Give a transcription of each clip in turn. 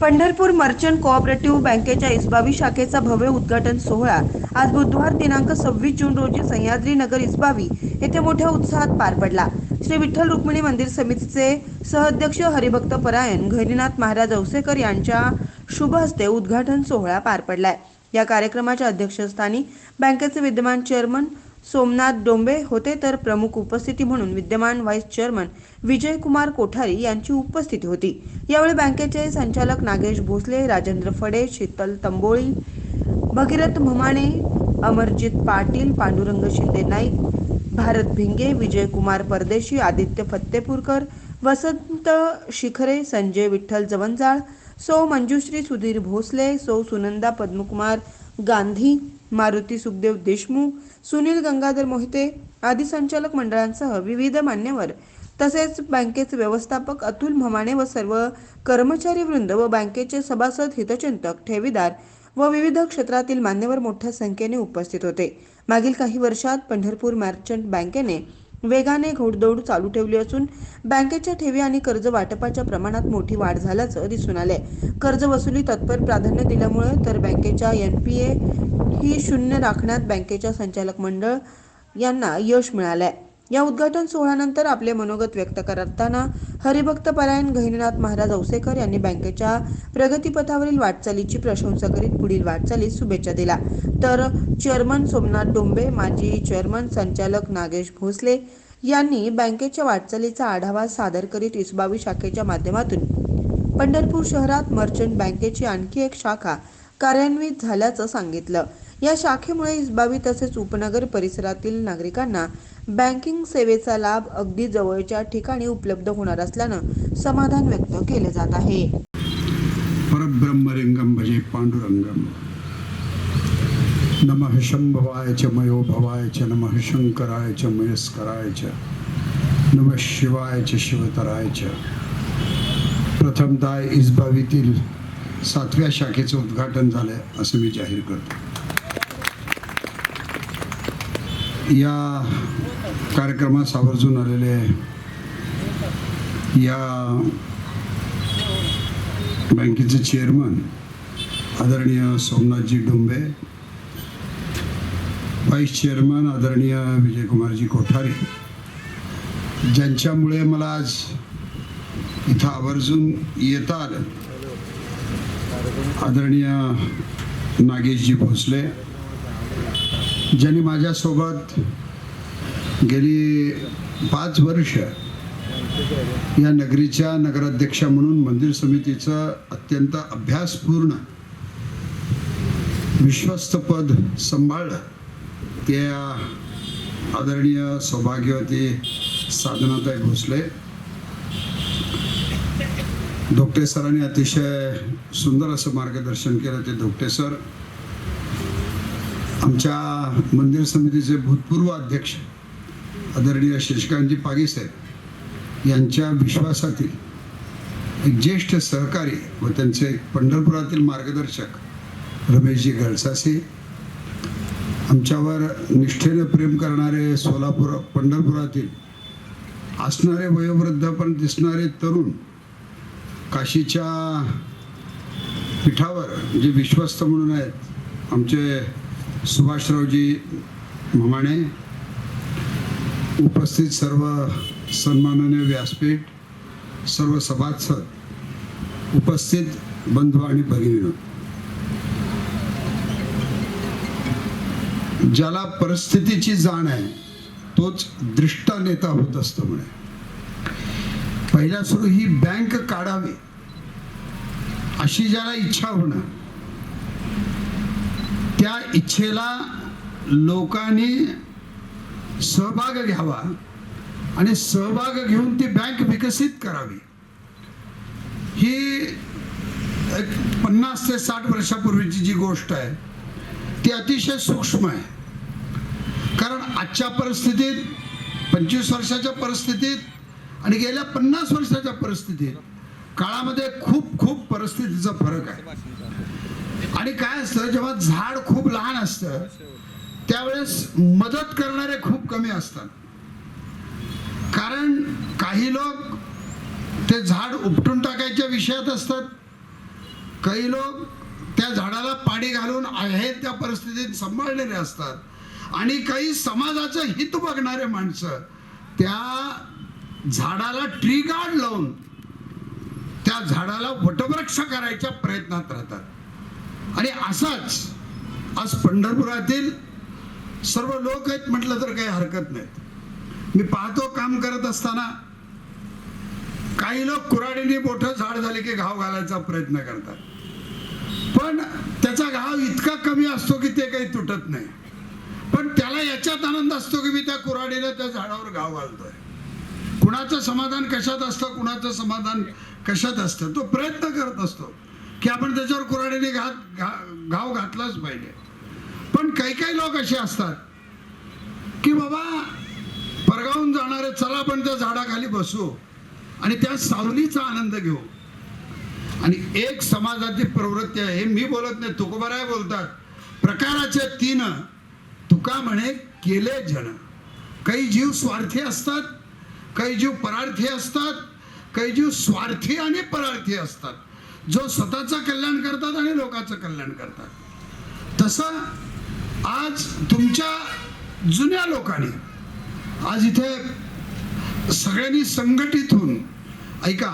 Pandharpur merchant cooperative बँकेच्या इस्बावी शाखेचा भव्य उद्घाटन सोहळा आज बुधवार दिनांक सव्वीस जून रोजी सह्याद्री नगर इस्बावी येथे मोठ्या उत्साहात पार पडला. श्री विठ्ठल रुक्मिणी मंदिर समितीचे सहअध्यक्ष हरिभक्त परायण घरीनाथ महाराज औसेकर यांच्या शुभ हस्ते उद्घाटन सोहळा पार पडलाय. या कार्यक्रमाच्या अध्यक्षस्थानी बँकेचे विद्यमान चेअरमन सोमनाथ डोंबे होते तर प्रमुख उपस्थिती म्हणून विद्यमान व्हाईस चेअरमन विजयकुमार कोठारी यांची उपस्थिती होती. यावेळी बँकेचे संचालक नागेश भोसले राजेंद्र फडे शीतल तंबोळी भगीरथ म्हमाणे अमरजित पाटील पांडुरंग शिंदे नाईक भारत भिंगे विजयकुमार परदेशी आदित्य फत्तेपूरकर वसंत शिखरे संजय विठ्ठल जवंजाळ सौ मंजुश्री सुधीर भोसले सौ सुनंदा पद्मकुमार गांधी मारुती सुखदेव देशमुख सुनील गंगाधर मोहिते आदी संचालक मंडळांसह विविध मान्यवर तसेच बँकेचे व्यवस्थापक अतुल म्हमाणे व सर्व कर्मचारी वृंद व बँकेचे सभासद हितचिंतक ठेवीदार व विविध क्षेत्रातील मान्यवर मोठ्या संख्येने उपस्थित होते. मागील काही वर्षात पंढरपूर मर्चंट बँकेने वेगाने घोडदौड चालू ठेवली असून बँकेच्या ठेवी आणि कर्ज वाटपाच्या प्रमाणात मोठी वाढ झाल्याचं दिसून आलंय. कर्ज वसुली तत्पर प्राधान्य दिल्यामुळे तर बँकेच्या एन पी ए ही शून्य राखण्यात बँकेच्या संचालक मंडळ यांना यश मिळालंय. या उद्घाटन सोहळ्यानंतर आपले मनोगत व्यक्त करताना हरिभक्त परायण गहिनीनाथ महाराज औसेकर यांनी बँकेच्या प्रगतीपथावरील वाटचालीची प्रशंसा करीत पुढील वाटचालीस शुभेच्छा दिल्या. तर चेअरमन सोमनाथ डोंबे माजी चेअरमन संचालक नागेश भोसले यांनी बँकेच्या वाटचालीचा आढावा सादर करीत इसबावी शाखेच्या माध्यमातून. पंढरपूर शहरात मर्चंट बँकेची आणखी एक शाखा कार्यान्वित झाल्याचं सांगितलं. या शाखेमुळे इसबावी तसेच उपनगर परिसरातील नागरिकांना बँकिंग सेवेचा लाभ अगदी जवळच्या ठिकाणी उपलब्ध होणार असल्यानं समाधान व्यक्त केले जात आहे. परब्रह्मरिंगम भजे पांडुरंगम। नमः शंभवाय च मयो भवाय च नमः शंकराय च मयस्कराय च नमः शिवाय च शिवतराय च। प्रथमदाय इस्बावीतील सातव्या शाखेचं उद्घाटन झालंय असं मी जाहीर करतो. या कार्यक्रमास आवर्जून आलेले या बँकेचे चेअरमन आदरणीय सोमनाथजी डोंबे व्हाईस चेअरमन आदरणीय विजयकुमारजी कोठारी ज्यांच्यामुळे मला आज इथं आवर्जून येता आलं. आदरणीय नागेशजी भोसले ज्यांनी माझ्यासोबत गेली पाच वर्ष या नगरीच्या नगराध्यक्षा म्हणून मंदिर समितीचं अत्यंत अभ्यासपूर्ण विश्वस्त पद सांभाळलं. त्या आदरणीय सौभाग्यवती साधनाताई भोसले धोकटे सरांनी अतिशय सुंदर असं मार्गदर्शन केलं ते धोकटे सर. आमच्या मंदिर समितीचे भूतपूर्व अध्यक्ष आदरणीय शशिकांतजी पागे साहेब यांच्या विश्वासातील एक ज्येष्ठ सहकारी व त्यांचे पंढरपुरातील मार्गदर्शक रमेशजी गळसासे आमच्यावर निष्ठेने प्रेम करणारे सोलापूर पंढरपुरातील असणारे वयोवृद्ध पण दिसणारे तरुण काशीच्या पीठावर जे विश्वस्त म्हणून आहेत आमचे सुभाषरावजी म्हमाणे उपस्थित सर्व सन्माननीय व्यासपीठ सर्व सभासद उपस्थित बंधू आणि भगिनीनो ज्याला परिस्थितीची जाण आहे तोच दृष्टा नेता होत असतो म्हणे. पहिल्या सुरू ही बँक काढावी अशी ज्याला इच्छा होणार त्या इच्छेला लोकांनी सहभाग घ्यावा आणि सहभाग घेऊन ती बँक विकसित करावी. ही एक पन्नास ते साठ वर्षापूर्वीची जी गोष्ट आहे ती अतिशय सूक्ष्म आहे. कारण आजच्या परिस्थितीत पंचवीस वर्षाच्या परिस्थितीत आणि गेल्या पन्नास वर्षाच्या परिस्थितीत काळामध्ये खूप खूप परिस्थितीचा फरक आहे. आणि काय असतं जेव्हा झाड खूप लहान असतं त्यावेळेस मदत करणारे खूप कमी असतात. कारण काही लोक ते झाड उपटून टाकायच्या विषयात असतात. काही लोक त्या झाडाला पाणी घालून आहे त्या परिस्थितीत सांभाळलेले असतात. आणि काही समाजाचं हित बघणारे माणसं त्या झाडाला ट्री गार्ड लावून त्या झाडाला वटवृक्ष करायच्या प्रयत्नात राहतात. आणि असाच आज पंढरपुरातील सर्व लोक आहेत म्हटलं तर काही हरकत नाहीत. मी पाहतो काम करत असताना काही लोक कुऱ्हाडीने मोठ झाड झाले की घाव घालायचा प्रयत्न करतात. पण त्याचा घाव इतका कमी असतो की ते काही तुटत नाही. पण त्याला याच्यात आनंद असतो की मी त्या कुऱ्हाडीला त्या झाडावर घाव घालतोय. कुणाचं समाधान कशात असतं कुणाचं समाधान कशात असतं तो प्रयत्न करत असतो. की आपण त्याच्यावर कुऱ्हाडीने घात घा- घाव घातलाच पाहिजे. पण काही काही लोक असे असतात की बाबा परगावून जाणारे चला आपण त्या झाडाखाली बसू आणि त्या सावलीचा आनंद घेऊ. आणि एक समाजाची प्रवृत्ती आहे. हे मी बोलत नाही तुकोबाराय बोलतात. प्रकाराचे तीन तुका म्हणे केले जण. काही जीव स्वार्थी असतात काही जीव परार्थी असतात काही जीव स्वार्थी आणि परार्थी असतात. जो स्वतःचं कल्याण करतात आणि लोकांचं कल्याण करतात. तसं आज तुमच्या जुन्या लोकांनी आज इथे सगळ्यांनी संघटित होऊन ऐका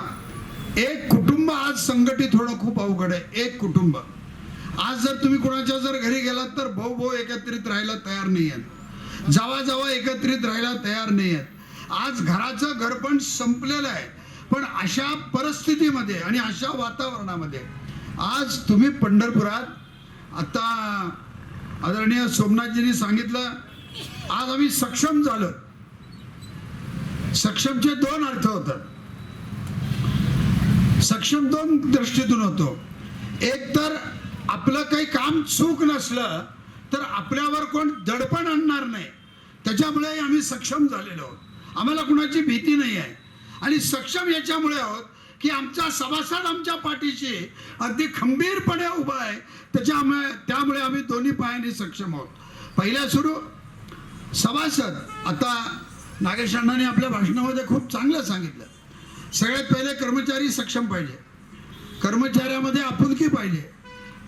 एक कुटुंब आज संघटित होणं खूप अवघड आहे एक कुटुंब. आज जर तुम्ही कोणाच्या जर घरी गेलात तर भाऊ भाऊ एकत्रित राहायला तयार नाही आहेत. जावा जावा एकत्रित राहायला तयार नाही आहेत. आज घराचं घरपण संपलेलं आहे. पण अशा परिस्थितीमध्ये आणि अशा वातावरणामध्ये आज तुम्ही पंढरपुरात आता आदरणीय सोमनाथजींनी सांगितलं आज आम्ही सक्षम झालो. सक्षमचे दोन अर्थ होतात. सक्षम दोन दृष्टीतून होतो. एक तर आपलं काही काम चूक नसलं तर आपल्यावर कोण दडपण आणणार नाही. त्याच्यामुळे आम्ही सक्षम झालेलो आहोत. आम्हाला कुणाची भीती नाही आहे. आणि सक्षम याच्यामुळे आहोत की आमचा सभासद आमच्या पाठीशी अगदी खंबीरपणे उभा आहे. त्याच्यामुळे त्यामुळे आम्ही दोन्ही पायांनी सक्षम आहोत. पहिल्या सुरू. सभासद आता नागेश अण्णाने आपल्या भाषणामध्ये खूप चांगलं सांगितलं. सगळ्यात पहिले कर्मचारी सक्षम पाहिजे. कर्मचाऱ्यामध्ये आपुलकी पाहिजे.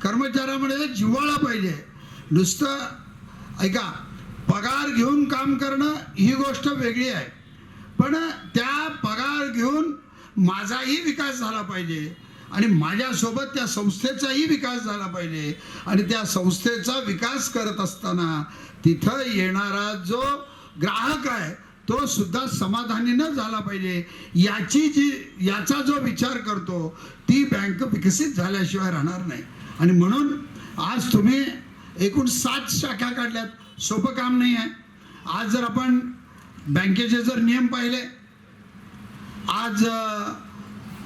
कर्मचाऱ्यामध्ये जिव्हाळा पाहिजे. नुसतं ऐका पगार घेऊन काम करणं ही गोष्ट वेगळी आहे. पण त्या पगार घेऊन माझाही विकास झाला पाहिजे. आणि माझ्यासोबत त्या संस्थेचाही विकास झाला पाहिजे. आणि त्या संस्थेचा विकास करत असताना तिथं येणारा जो ग्राहक आहे तो सुद्धा समाधानीनं झाला पाहिजे. याची जी याचा जो विचार करतो ती बँक विकसित झाल्याशिवाय राहणार नाही. आणि म्हणून आज तुम्ही एकूण सात शाखा काढल्यात. सोपं काम नाही आहे आज जर आपण बँकेचे जर नियम पाहिले आज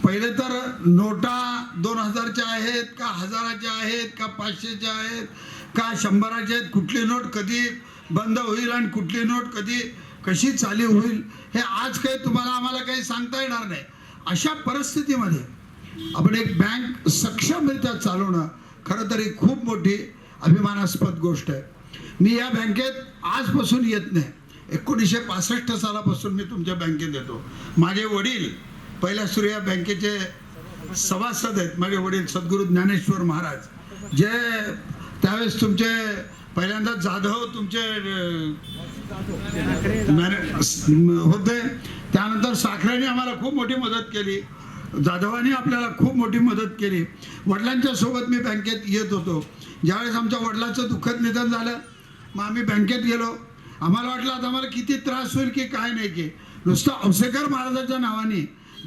पहिले तर नोटा दोन हजारच्या आहेत का हजाराच्या आहेत का पाचशेच्या आहेत का शंभराच्या आहेत कुठली नोट कधी बंद होईल आणि कुठली नोट कधी कशी चालू होईल हे आज काही तुम्हाला आम्हाला काही सांगता येणार नाही. अशा परिस्थितीमध्ये आपण एक बँक सक्षमरित्या चालवणं खरं तर ही खूप मोठी अभिमानास्पद गोष्ट आहे. मी या बँकेत आजपासून येत नाही. एकोणीसशे पासष्ट सालापासून मी तुमच्या बँकेत येतो. माझे वडील पहिल्या सूर्या बँकेचे सभासद आहेत. माझे वडील सद्गुरू ज्ञानेश्वर महाराज. जे त्यावेळेस तुमचे पहिल्यांदा जाधव तुमचे होते. त्यानंतर साखरेने आम्हाला खूप मोठी मदत केली. जाधवाने आपल्याला खूप मोठी मदत केली. वडिलांच्या सोबत मी बँकेत येत होतो. ज्यावेळेस आमच्या वडिलाचं दुःखद निधन झालं मग आम्ही बँकेत गेलो. आम्हाला वाटलं आता आम्हाला किती त्रास होईल की काय नाही की. नुसतं औसेकर महाराजांच्या नावाने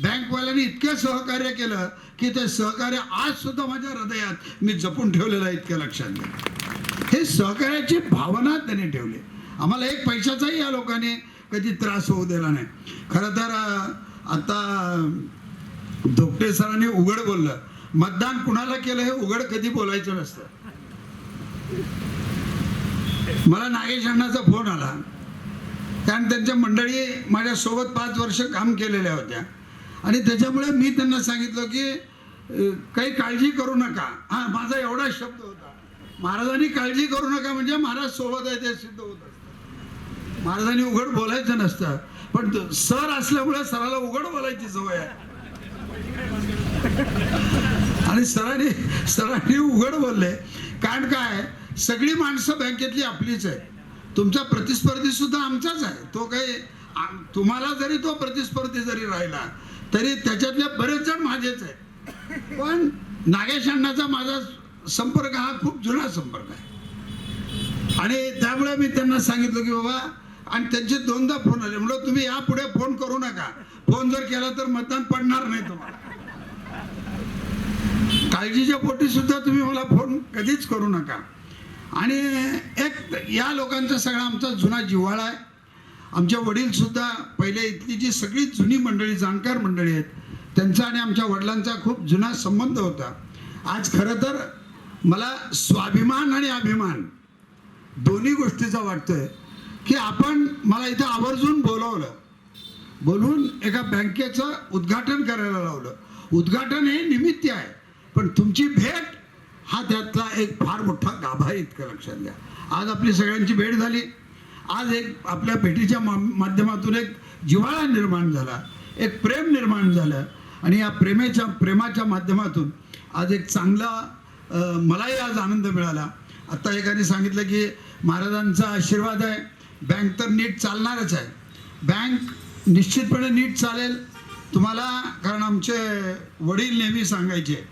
बँकवाल्यांनी इतकं सहकार्य केलं की ते सहकार्य आज सुद्धा माझ्या हृदयात मी जपून ठेवलेलं आहे इतक्या लक्षात घ्या. हे सहकार्याची भावना त्यांनी ठेवली. आम्हाला एक पैशाचाही या लोकांनी कधी त्रास होऊ दिला नाही. खरं तर आता धोपटे सरांनी उघड बोललं. मतदान कुणाला केलं हे उघड कधी बोलायचं नसतं. मला नागेश अण्णाचा फोन आला. कारण त्यांच्या मंडळी माझ्यासोबत पाच वर्ष काम केलेल्या होत्या. आणि त्याच्यामुळे मी त्यांना सांगितलं की काही काळजी करू नका. हा माझा एवढा शब्द होता. महाराजांनी काळजी करू नका म्हणजे महाराज सोबत आहे ते सिद्ध होत असतं. महाराजांनी उघड बोलायचं नसतं. पण सर असल्यामुळे सराला उघड बोलायची सवय आहे. आणि सरांनी सरांनी उघड बोलले. कारण काय? सगळी माणसं बँकेतली आपलीच आहे तुमचा प्रतिस्पर्धी सुद्धा आमचाच आहे तो काही तुम्हाला जरी तो प्रतिस्पर्धी जरी राहिला तरी त्याच्यातले बरेच जण माझेच आहे पण नागेश अण्णाचा माझा संपर्क हा खूप जुना संपर्क आहे. आणि त्यामुळे मी त्यांना सांगितलं की बाबा आणि त्यांचे दोनदा फोन आले. म्हणलं तुम्ही यापुढे फोन करू नका. फोन जर केला तर मतदान पडणार नाही तुम्हाला. काळजीच्या पोटी सुद्धा तुम्ही मला फोन कधीच करू नका. आणि एक या लोकांचा सगळा आमचा जुना जिव्हाळा आहे. आमचे वडीलसुद्धा पहिले इथली जी सगळी जुनी मंडळी जाणकार मंडळी आहेत त्यांचा आणि आमच्या वडिलांचा खूप जुना संबंध होता. आज खरं तर मला स्वाभिमान आणि अभिमान दोन्ही गोष्टीचा वाटतोय की आपण मला इथं आवर्जून बोलवलं. बोलून एका बँकेचं उद्घाटन करायला लावलं. उद्घाटन हे निमित्त आहे पण तुमची भेट हा त्यातला एक फार मोठा गाभा आहे इतकं लक्षात घ्या. आज आपली सगळ्यांची भेट झाली. आज एक आपल्या भेटीच्या मा माध्यमातून एक जिव्हाळा निर्माण झाला. एक प्रेम निर्माण झालं. आणि या प्रेमेच्या प्रेमाच्या माध्यमातून आज एक चांगला मलाही आज आनंद मिळाला. आत्ता एकाने सांगितलं की महाराजांचा आशीर्वाद आहे. बँक तर नीट चालणारच आहे. बँक निश्चितपणे नीट चालेल. तुम्हाला कारण आमचे वडील नेहमी सांगायचे.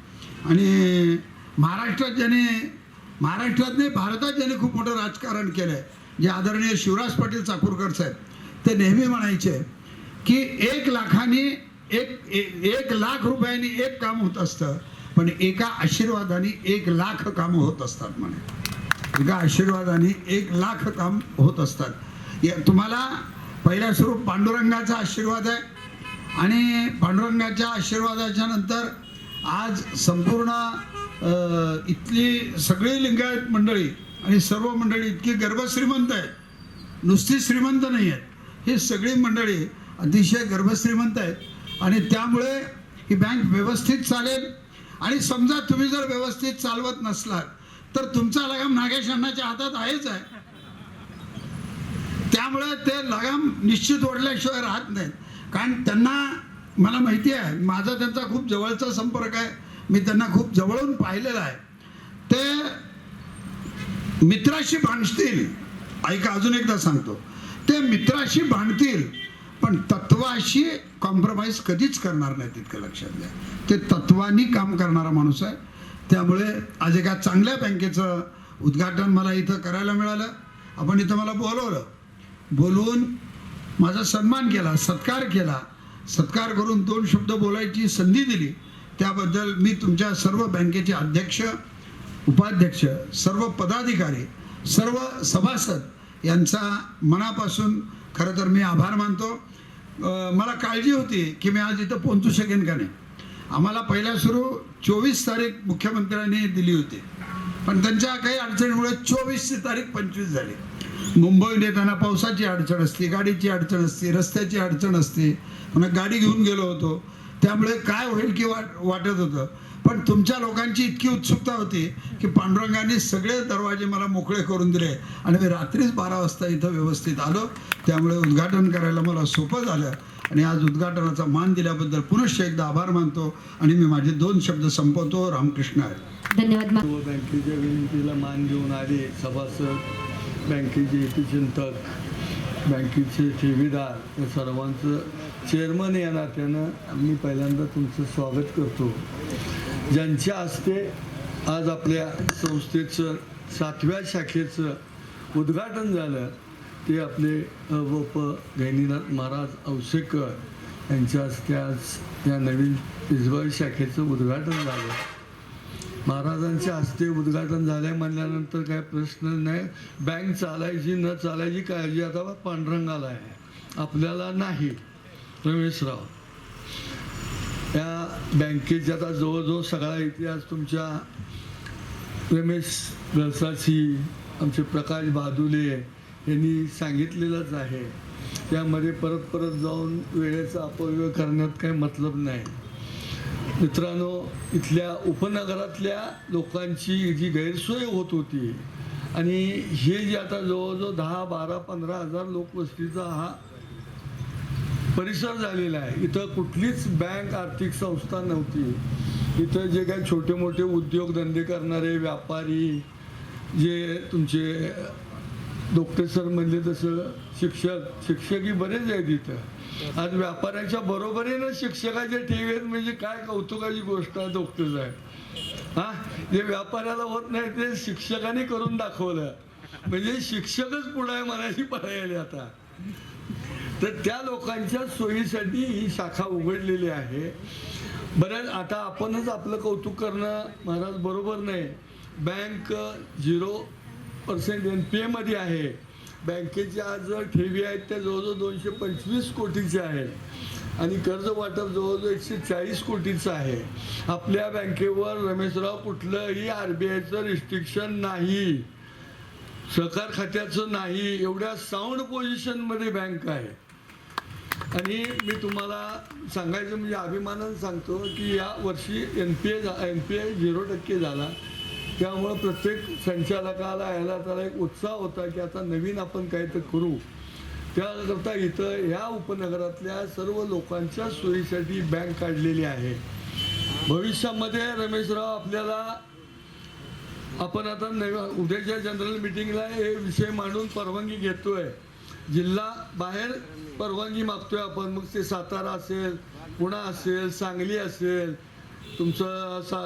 आणि महाराष्ट्रात ज्याने महाराष्ट्रात नाही भारतात ज्याने खूप मोठं राजकारण केलं आहे जे आदरणीय शिवराज पाटील चाकूरकर साहेब ते नेहमी म्हणायचे की एक लाखाने एक ए- एक लाख रुपयांनी एक काम होत असतं पण एका आशीर्वादाने एक लाख कामं होत असतात म्हणे. एका आशीर्वादाने एक लाख काम होत असतात. या तुम्हाला पहिल्या स्वरूप पांडुरंगाचा आशीर्वाद आहे आणि पांडुरंगाच्या आशीर्वादाच्या नंतर आज संपूर्ण इथली सगळी लिंगायत मंडळी आणि सर्व मंडळी इतकी गर्भश्रीमंत आहेत. नुसती श्रीमंत नाही आहेत. ही सगळी मंडळी अतिशय गर्भश्रीमंत आहेत. आणि त्यामुळे ही बँक व्यवस्थित चालेल. आणि समजा तुम्ही जर व्यवस्थित चालवत नसलात तर तुमचा लगाम नागेश अण्णाच्या हातात आहेच आहे. त्यामुळे ते लगाम निश्चित ओढल्याशिवाय राहत नाहीत. कारण त्यांना मला माहिती आहे माझा त्यांचा खूप जवळचा संपर्क आहे. मी त्यांना खूप जवळून पाहिलेला आहे. ते मित्राशी भांडतील. ऐका अजून एकदा सांगतो. ते मित्राशी भांडतील पण तत्वाशी कॉम्प्रोमाइज कधीच करणार नाही तितकं लक्षात घ्या. ते तत्वानी काम करणारा माणूस आहे. त्यामुळे आज एका चांगल्या बँकेचं उद्घाटन मला इथं करायला मिळालं. आपण इथं मला बोलवलं. बोलवून माझा सन्मान केला सत्कार केला. सत्कार करून दोन शब्द बोलायची संधी दिली. त्याबद्दल मी तुमच्या सर्व बँकेचे अध्यक्ष उपाध्यक्ष सर्व पदाधिकारी सर्व सभासद यांचा मनापासून खरं तर मी आभार मानतो. मला काळजी होती की मी आज इथं पोहोचू शकेन का नाही. आम्हाला पहिल्या सुरू चोवीस तारीख मुख्यमंत्र्यांनी दिली होती. पण त्यांच्या काही अडचणीमुळे चोवीसची तारीख पंचवीस झाली. मुंबईत येताना पावसाची अडचण असते गाडीची अडचण असते रस्त्याची अडचण असते. पुन्हा गाडी घेऊन गेलो होतो. त्यामुळे काय होईल की वाट वाटत होतं? पण तुमच्या लोकांची इतकी उत्सुकता होती की पांडुरंगाने सगळे दरवाजे मला मोकळे करून दिले. आणि मी रात्रीच बारा वाजता इथं व्यवस्थित आलो. त्यामुळे उद्घाटन करायला मला सोपं झालं. आणि आज उद्घाटनाचा मान दिल्याबद्दल पुनश्च एकदा आभार मानतो. आणि मी माझे दोन शब्द संपवतो. रामकृष्ण आहे धन्यवाद व बँकेच्या विनंतीला मान देऊन आले. सभासद बँकेचे हितचिंतक बँकेचे ठेवीदार या सर्वांचं चेअरमन या नात्यानं मी पहिल्यांदा तुमचं स्वागत करतो. ज्यांच्या हस्ते आज आपल्या संस्थेचं सातव्या शाखेचं उद्घाटन झालं ते आपले वप गैनीनाथ महाराज औसेकर यांच्या हस्ते आज या नवीन इजबाई शाखेचं उद्घाटन झालं. महाराजांच्या हस्ते उद्घाटन झालं म्हणल्यानंतर काय प्रश्न नाही. बँक चालायची न चालायची काळजी आता पांडुरंगाला आहे. आपल्याला नाही. रमेशराव या बँकेचा आता जवळजवळ सगळा इतिहास तुमच्या रमेश गळसाची आमचे प्रकाश बादुले यांनी सांगितलेलंच आहे. त्यामध्ये परत परत जाऊन वेळेचा अपव्यय करण्यात काही मतलब नाही. मित्रांनो इथल्या उपनगरातल्या लोकांची जी गैरसोय होत होती आणि हे जे आता जवळजवळ दहा बारा पंधरा हजार लोकवस्तीचा हा परिसर झालेला आहे. इथं कुठलीच बँक आर्थिक संस्था नव्हती. इथं जे काही छोटे मोठे उद्योगधंदे करणारे व्यापारी जे तुमचे डॉक्टर सर म्हणले तसं शिक्षक शिक्षकही बरेच आहेत इथं. आज व्यापाऱ्यांच्या बरोबरीनं शिक्षकाचे ठेवी आहेत म्हणजे काय कौतुकाची गोष्ट आहे डॉक्टर साहेब. हा? जे व्यापाऱ्याला होत नाही ते शिक्षकाने करून दाखवलं. म्हणजे शिक्षकच पुढे आहे मनाची पडायला आता. तर त्या लोकांच्या सोयीसाठी ही शाखा उघडलेली आहे. बऱ्याच आता आपणच आपलं कौतुक करणं महाराज बरोबर नाही. Bank zero percent N P एमध्ये आहे. बँकेच्या आज ठेवी आहेत त्या जवळजवळ दोनशे पंचवीस कोटीच्या आहेत. आणि कर्ज वाटप जवळजवळ एकशे चाळीस कोटीचं आहे. आपल्या बँकेवर रमेशराव कुठलंही आर बी आयचं रिस्ट्रिक्शन नाही. सहकार खात्याचं नाही एवढ्या साऊंड पोझिशनमध्ये बँक आहे. आणि मी तुम्हाला सांगायचं म्हणजे अभिमानानं सांगतो की या वर्षी N P A N P A zero टक्के झाला. त्यामुळं प्रत्येक संचालकाला याला त्याला एक उत्साह होता की आता नवीन आपण काहीतरी करू. त्याकरता इथं ह्या उपनगरातल्या सर्व लोकांच्या सोयीसाठी बँक काढलेली आहे. भविष्यामध्ये रमेशराव आपल्याला आपण आता नव उद्याच्या जनरल मिटिंगला हे विषय मांडून परवानगी घेतोय. जिल्हा बाहेर परवानगी मागतोय आपण. मग ते सातारा असेल पुणा असेल सांगली असेल तुमचं सा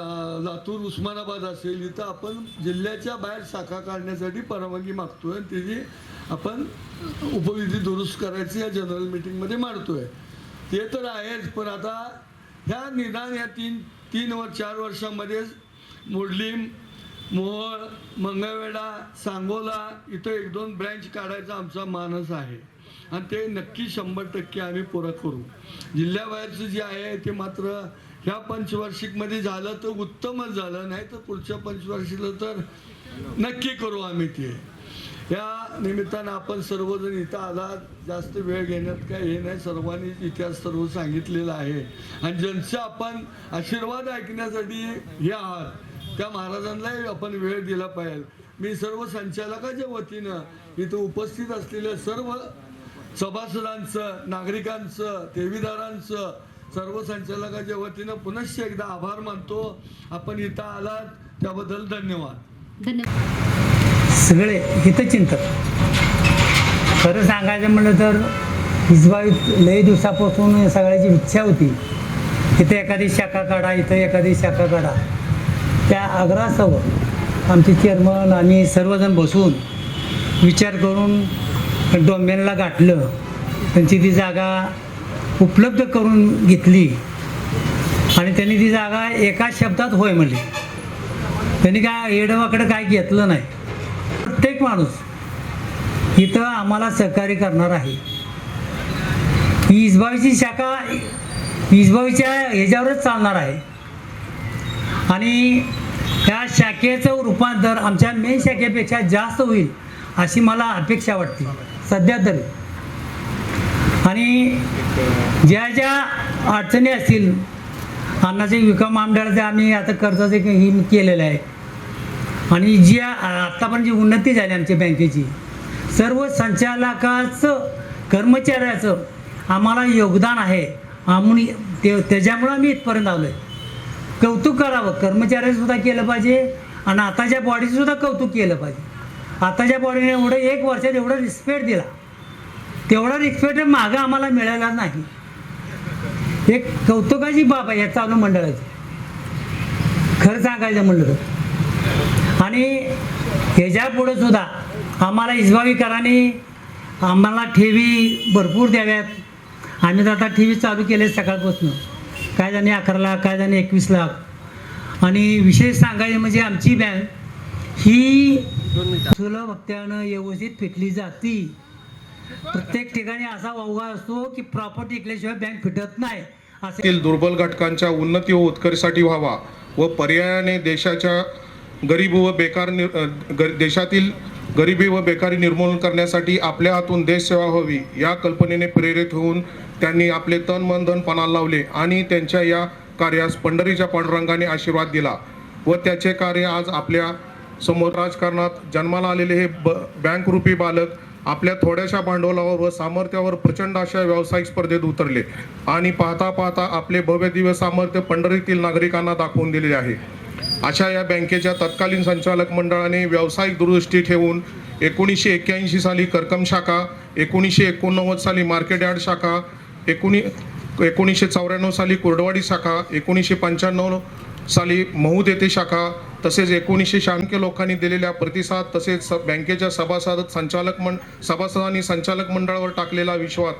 लातूर उस्मानाबाद असेल इथं आपण जिल्ह्याच्या बाहेर शाखा काढण्यासाठी परवानगी मागतोय आणि त्याची आपण उपविधी दुरुस्त करायची या जनरल मिटिंगमध्ये मांडतोय. ते तर आहेच पण आता ह्या निदान या तीन तीन व चार वर्षामध्ये मोडलीम मोहोळ मंगळवेढा सांगोला इथं एक दोन ब्रँच काढायचा आमचा मानस आहे. आणि ते नक्की शंभर टक्के आम्ही पुरं करू. जिल्ह्याबाहेरचं जे आहे ते मात्र ह्या पंचवार्षिकमध्ये झालं तर उत्तमच झालं. नाही तर पुढच्या पंचवार्षिकला तर नक्की करू आम्ही ते. या निमित्तानं आपण सर्वजण इथं आला जास्त वेळ घेण्यात काय हे नाही. सर्वांनी इतिहास सर्व सांगितलेला आहे. आणि ज्यांचा आपण आशीर्वाद ऐकण्यासाठी हे आहात त्या महाराजांनाही आपण वेळ दिला पाहिजे. मी सर्व संचालकाच्या वतीनं इथं उपस्थित असलेल्या सर्व सभासदांचं नागरिकांचं ठेवीदारांचं सर्व संचालकाच्या वतीनं पुनश्च एकदा आभार मानतो. आपण इथं आलात त्याबद्दल धन्यवाद. धन्यवाद. सगळे हितचिंतक खरं सांगायचं म्हटलं तर हिजबाईत लई दिवसापासून सगळ्याची इच्छा होती. इथं एखादी शाखा काढा इथं एखादी शाखा काढा. त्या आग्रहासह आमचे चेअरमन आम्ही सर्वजण बसून विचार करून डोंबेनला गाठलं. त्यांची ती जागा उपलब्ध करून घेतली. आणि त्यांनी ती जागा एका शब्दात होय म्हणली. त्यांनी काय येडवाकडं काय घेतलं नाही. प्रत्येक माणूस इथं आम्हाला सहकार्य करणार आहे. ही इजबाईची शाखा इजबावीच्या ह्याच्यावरच चालणार आहे. आणि त्या शाखेचं रूपांतर आमच्या मेन शाखेपेक्षा जास्त होईल अशी मला अपेक्षा वाटते. सध्या तरी. आणि ज्या ज्या अडचणी असतील अन्नाचे विका महामंडळाचे आम्ही आता कर्जाचे हे केलेलं आहे. आणि जी आत्तापर्यंत जी उन्नती झाली आमच्या बँकेची सर्व संचालकाचं कर्मचाऱ्याचं आम्हाला योगदान आहे. आम्ही ते त्याच्यामुळं आम्ही इथपर्यंत आलो आहे कौतुक करावं. कर्मचाऱ्याचं सुद्धा केलं पाहिजे आणि आताच्या बॉडीचं सुद्धा कौतुक केलं पाहिजे. आताच्या बॉडीने एवढं एक वर्षात एवढा रिस्पेक्ट दिला. तेवढा रिस्पेक्ट मागं आम्हाला मिळाला नाही. एक कौतुकाची बाब आहे या चालू मंडळाची. खरं सांगायचं म्हणलं तर. आणि ह्याच्या पुढं सुद्धा आम्हाला इजबावीकरांनी आम्हाला ठेवी भरपूर द्याव्यात. आम्ही तर आता ठेवी चालू केले सकाळपासून. काय जणी अकरा लाख काय जणी एकवीस लाख. आणि विशेष सांगायचं म्हणजे आमची बँक ही सुलभ हप्त्यानं व्यवस्थित फिटली जाती. प्रत्येक ठिकाणी असा वावगा असतो की प्रॉपर्टी ऐकल्याशिवाय बँक फिटत नाही. असेल दुर्बल घटकांच्या उन्नती व उत्कर्षासाठी व्हावा व पर्यायाने देशाच्या गरीब व बेकार निर ग- देशातील गरिबी व बेकारी निर्मूलन करण्यासाठी आपल्या हातून देशसेवा व्हावी या कल्पनेने प्रेरित होऊन त्यांनी आपले तन मन धन लावले आणि त्यांच्या या कार्यास पंढरीच्या पांडुरंगाने आशीर्वाद दिला व त्याचे कार्य आज आपल्यासमोर राजकारणात जन्माला आलेले हे ब बँक रूपी बालक आपल्या थोड्याशा भांडवलावर व सामर्थ्यावर प्रचंड अशा व्यावसायिक स्पर्धेत उतरले आणि पाहता पाहता आपले भव्य दिव्य सामर्थ्य पंढरीतील नागरिकांना दाखवून दिलेले आहे. अशा या बँकेच्या तत्कालीन संचालक मंडळाने व्यावसायिक दुरुस्ती ठेवून एकोणीसशे एक्क्याऐंशी साली करकम शाखा एकोणीसशे एकोणनव्वद साली मार्केट यार्ड शाखा एकोणी एकोणीसशे चौऱ्याण्णव साली कुर्डवाडी शाखा एकोणीसशे पंच्याण्णव साली महूद येथे शाखा तसेच एकोणीसशे शहाण्णव लोकांनी दिलेल्या प्रतिसाद तसेच स- बँकेच्या सभासद संचालक मंड सभासदांनी संचालक मंडळावर टाकलेला विश्वास.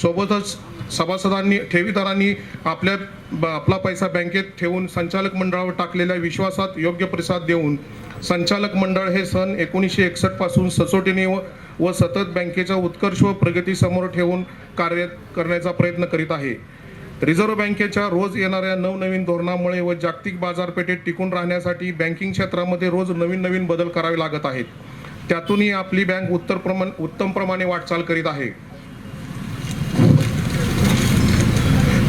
सोबतच सभासदांनी ठेवीदारांनी आपल्या ब- आपला पैसा बँकेत ठेवून संचालक मंडळावर टाकलेल्या विश्वासात योग्य प्रतिसाद देऊन संचालक मंडळ हे सन एकोणीसशे एकसष्टपासून सचोटीने व व सतत बँकेचा उत्कर्ष व प्रगती समोर ठेवून कार्य करण्याचा प्रयत्न करीत आहे. रिझर्व्ह बँकेच्या रोज येणाऱ्या नवनवीन धोरणामुळे व जागतिक बाजारपेठेत टिकून राहण्यासाठी बँकिंग क्षेत्रामध्ये रोज नवीन नवीन बदल करावे लागत आहेत. त्यातूनही आपली बँक उत्तर प्रमाण उत्तम प्रमाणे वाटचाल करीत आहे.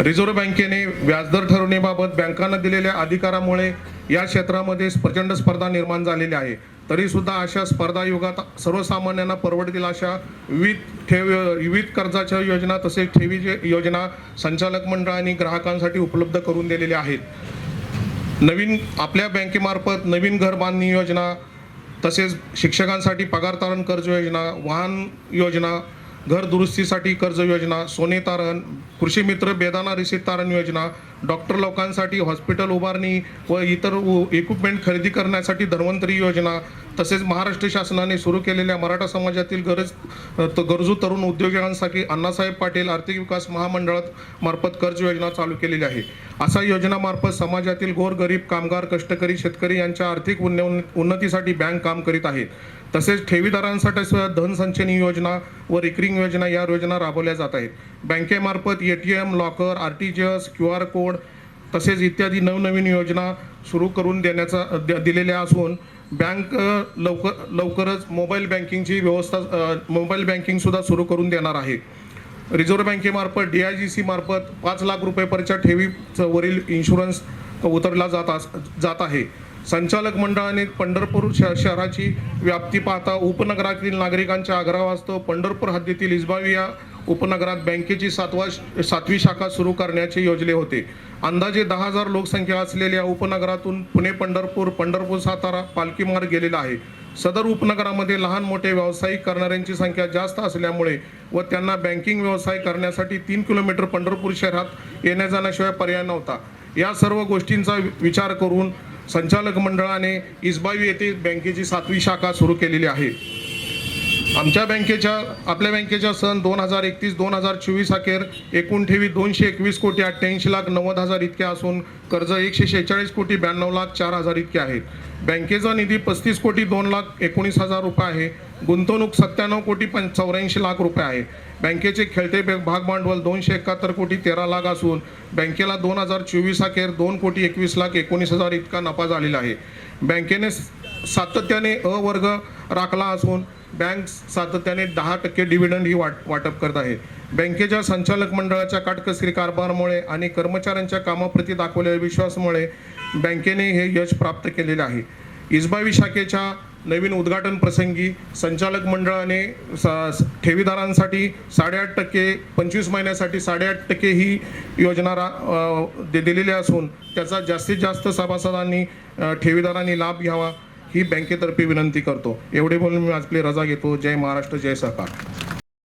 रिझर्व्ह बँकेने व्याजदर ठरवण्याबाबत बँकांना दिलेल्या अधिकारामुळे या क्षेत्रामध्ये प्रचंड स्पर्धा निर्माण झालेली आहे. तरीसुद्धा अशा स्पर्धा युगात सर्वसामान्यांना परवडतील अशा विविध ठेव विविध कर्जाच्या योजना तसेच ठेवीच्या योजना संचालक मंडळ आणि ग्राहकांसाठी उपलब्ध करून दिलेल्या आहेत. नवीन आपल्या बँकेमार्फत नवीन घर बांधणी योजना तसेच शिक्षकांसाठी पगार तारण कर्ज योजना वाहन योजना घर दुरुस्तीसाठी कर्ज योजना सोने तारण कृषी मित्र बेदाना रिसीट तारण योजना डॉक्टर लोकांसाठी हॉस्पिटल उभारणी व इतर इक्विपमेंट खरेदी करण्यासाठी धन्वंतरी योजना तसेच महाराष्ट्र शासनाने सुरू केलेल्या मराठा समाजातील गरज गरजू तरुण उद्योजकांसाठी अण्णासाहेब पाटील आर्थिक विकास महामंडळात मार्फत कर्ज योजना चालू केलेली आहे. अशा योजनामार्फत समाजातील गोरगरीब कामगार कष्टकरी शेतकरी यांच्या आर्थिक उन्न- उन्नतीसाठी बँक काम करीत आहे. तसेच ठेवीदारांसाठी धनसंचयनी योजना व रिकरिंग योजना या योजना राबवल्या जात आहेत. बँकेमार्फत A T M locker R T G S Q R code तसेच इत्यादी नवनवीन योजना सुरू करून देण्याचा द- दिलेल्या असून बँक लवकर लवकरच मोबाईल बँकिंगची व्यवस्था मोबाईल बँकिंगसुद्धा सुरू करून देणार आहे. रिझर्व्ह बँकेमार्फत डी आय जी सी मार्फत पाच लाख रुपयेपर्यंतच्या ठेवीचं वरील इन्शुरन्स उतरला जात अस- जात आहे. संचालक मंडळाने पंढरपूर श शहराची व्याप्ती पाहता उपनगरातील नागरिकांच्या आग्रहास्तव पंढरपूर हद्दीतील इस्बावी या उपनगरात बँकेची सातवा सातवी शाखा सुरू करण्याचे योजले होते. अंदाजे दहा हजार लोकसंख्या असलेल्या उपनगरातून पुणे पंढरपूर पंढरपूर सातारा पालखी मार्ग गेलेला आहे. सदर उपनगरामध्ये लहान मोठे व्यावसायिक करणाऱ्यांची संख्या जास्त असल्यामुळे व त्यांना बँकिंग व्यवसाय करण्यासाठी तीन किलोमीटर पंढरपूर शहरात येण्या जाण्याशिवाय पर्याय नव्हता. या सर्व गोष्टींचा वि- विचार करून संचालक मंडळाने इसबाई येथे बँकेची सातवी शाखा सुरू केलेली आहे. आमच्या बँकेच्या आपल्या बँकेच्या सन दोन हजार एकतीस दोन हजार चोवीस अखेर एकूण ठेवी दोनशे एकवीस कोटी अठ्ठ्याऐंशी लाख नव्वद हजार इतके असून कर्ज एकशे शेहेचाळीस कोटी ब्याण्णव लाख चार हजार इतके आहेत. बँकेचा निधी पस्तीस कोटी दोन लाख एकोणीस हजार रुपये आहे. गुंतवणूक सत्त्याण्णव कोटी पं चौऱ्याऐंशी लाख रुपये आहे. बँकेचे खेळते भाग भांडवल दोनशे एकाहत्तर कोटी तेरा लाख असून बँकेला दोन हजार चोवीस अखेर दोन कोटी एकवीस लाख एकोणीस हजार इतका नफा झालेला आहे. बँकेने सातत्याने अ वर्ग राखला असून बँक सातत्याने दहा टक्के डिव्हिडंड ही वाट वाटप करत आहे. बँकेच्या संचालक मंडळाच्या काटकसरी कारभारामुळे आणि कर्मचाऱ्यांच्या कामाप्रती दाखवलेल्या विश्वासामुळे बँकेने हे यश प्राप्त केलेले आहे. इस्बावी शाखेच्या नवीन उद्घाटन प्रसंगी संचालक मंडळाने ठेवीदारांसाठी साडेआठ टक्के पंचवीस महिन्यासाठी साडेआठ टक्के ही योजना रा दे दिलेली असून त्याचा जास्तीत जास्त सभासदांनी ठेवीदारांनी लाभ घ्यावा ही बँकेतर्फे विनंती करतो. एवढे बोलून मी आपली रजा घेतो. जय महाराष्ट्र जय सरकार